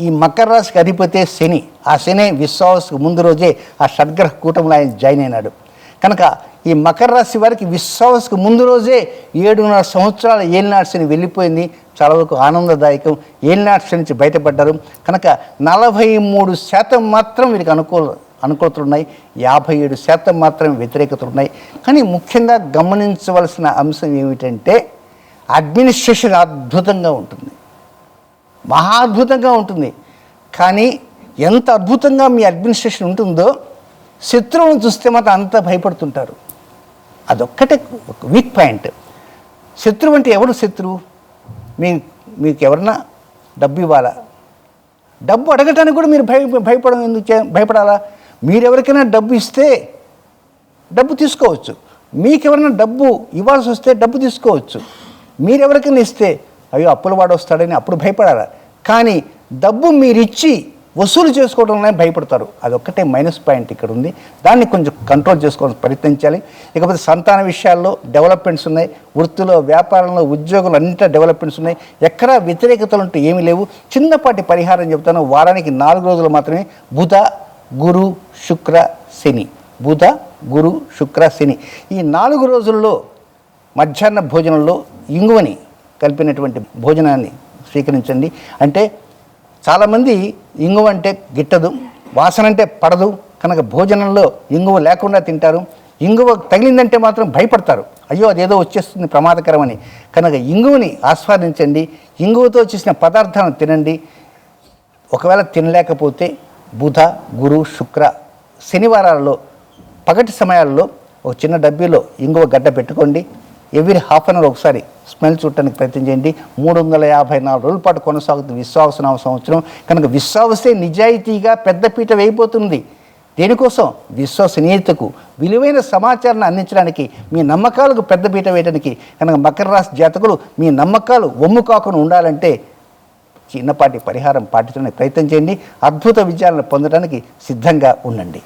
ఈ మకర రాశికి అధిపతే శని. ఆ శని విశ్వాసకు ముందు రోజే ఆ షడ్గ్రహ కూటంలో ఆయన జాయిన్ అయినాడు. కనుక ఈ మకర రాశి వారికి విశ్వాసకు ముందు రోజే ఏడున్నర సంవత్సరాల ఏలినాడు శని వెళ్ళిపోయింది. చాలా వరకు ఆనందదాయకం. ఏలినాడు శని నుంచి బయటపడ్డారు. కనుక నలభై మూడు శాతం మాత్రం వీరికి అనుకూల అనుకూలతలు ఉన్నాయి. యాభై ఏడు శాతం మాత్రం వ్యతిరేకతలు ఉన్నాయి. కానీ ముఖ్యంగా గమనించవలసిన అంశం ఏమిటంటే అడ్మినిస్ట్రేషన్ అద్భుతంగా ఉంటుంది. మహా అద్భుతంగా ఉంటుంది. కానీ ఎంత అద్భుతంగా మీ అడ్మినిస్ట్రేషన్ ఉంటుందో శత్రువును చూస్తే మాత్రం అంత భయపడుతుంటారు. అదొక్కటే ఒక వీక్ పాయింట్ శత్రువు అంటే ఎవరు శత్రువు? మీ మీకు ఎవరన్నా డబ్బు ఇవ్వాలా? డబ్బు అడగటానికి కూడా మీరు భయ భయపడడం ఎందుకు భయపడాలా? మీరెవరికైనా డబ్బు ఇస్తే డబ్బు తీసుకోవచ్చు. మీకు ఎవరైనా డబ్బు ఇవ్వాల్సి వస్తే డబ్బు తీసుకోవచ్చు. మీరెవరికైనా ఇస్తే అయ్యో అప్పుల వాడు వస్తాడని అప్పుడు భయపడాలి? కానీ డబ్బు మీరు ఇచ్చి వసూలు చేసుకోవడంలో భయపడతారు. అదొక్కటే మైనస్ పాయింట్ ఇక్కడ ఉంది దాన్ని కొంచెం కంట్రోల్ చేసుకోవాలని ప్రయత్నించాలి ఇకపోతే సంతాన విషయాల్లో డెవలప్మెంట్స్ ఉన్నాయి. వృత్తిలో వ్యాపారంలో ఉద్యోగులు అన్నింటి డెవలప్మెంట్స్ ఉన్నాయి. ఎక్కడా వ్యతిరేకతలు ఉంటే ఏమీ లేవు. చిన్నపాటి పరిహారం చెప్తాను వారానికి నాలుగు రోజులు మాత్రమే బుధ గురు శుక్ర శని. బుధ గురు శుక్ర శని. ఈ నాలుగు రోజుల్లో మధ్యాహ్న భోజనంలో ఇంగువని కలిపినటువంటి భోజనాన్ని స్వీకరించండి. అంటే చాలామంది ఇంగువ అంటే గిట్టదు వాసన అంటే పడదు కనుక భోజనంలో ఇంగువ లేకుండా తింటారు. ఇంగువ తగిలిందంటే మాత్రం భయపడతారు. అయ్యో అదేదో వచ్చేస్తుంది ప్రమాదకరమని. కనుక ఇంగువని ఆస్వాదించండి. ఇంగువతో చేసిన పదార్థాలను తినండి. ఒకవేళ తినలేకపోతే బుధ గురు శుక్ర శనివారాల్లో పగటి సమయాల్లో ఒక చిన్న డబ్బీలో ఇంగువ గడ్డ పెట్టుకోండి. ఎవ్రీ హాఫ్ అన్ అవర్ ఒకసారి స్మెల్ చూడటానికి ప్రయత్నం చేయండి. మూడు వందల యాభై నాలుగు రోజుల పాటు కొనసాగుతుంది. విశ్వాసనామ సంవత్సరం. కనుక విశ్వాసే నిజాయితీగా పెద్దపీట వేయబోతుంది. దేనికోసం? విశ్వసనీయతకు. విలువైన సమాచారాన్ని అందించడానికి మీ నమ్మకాలకు పెద్దపీట వేయడానికి కనుక మకర రాశి జాతకులు మీ నమ్మకాలు ఒమ్ము కాకుండా ఉండాలంటే చిన్నపాటి పరిహారం పాటించడానికి ప్రయత్నం చేయండి. అద్భుత విజయాలను పొందడానికి సిద్ధంగా ఉండండి.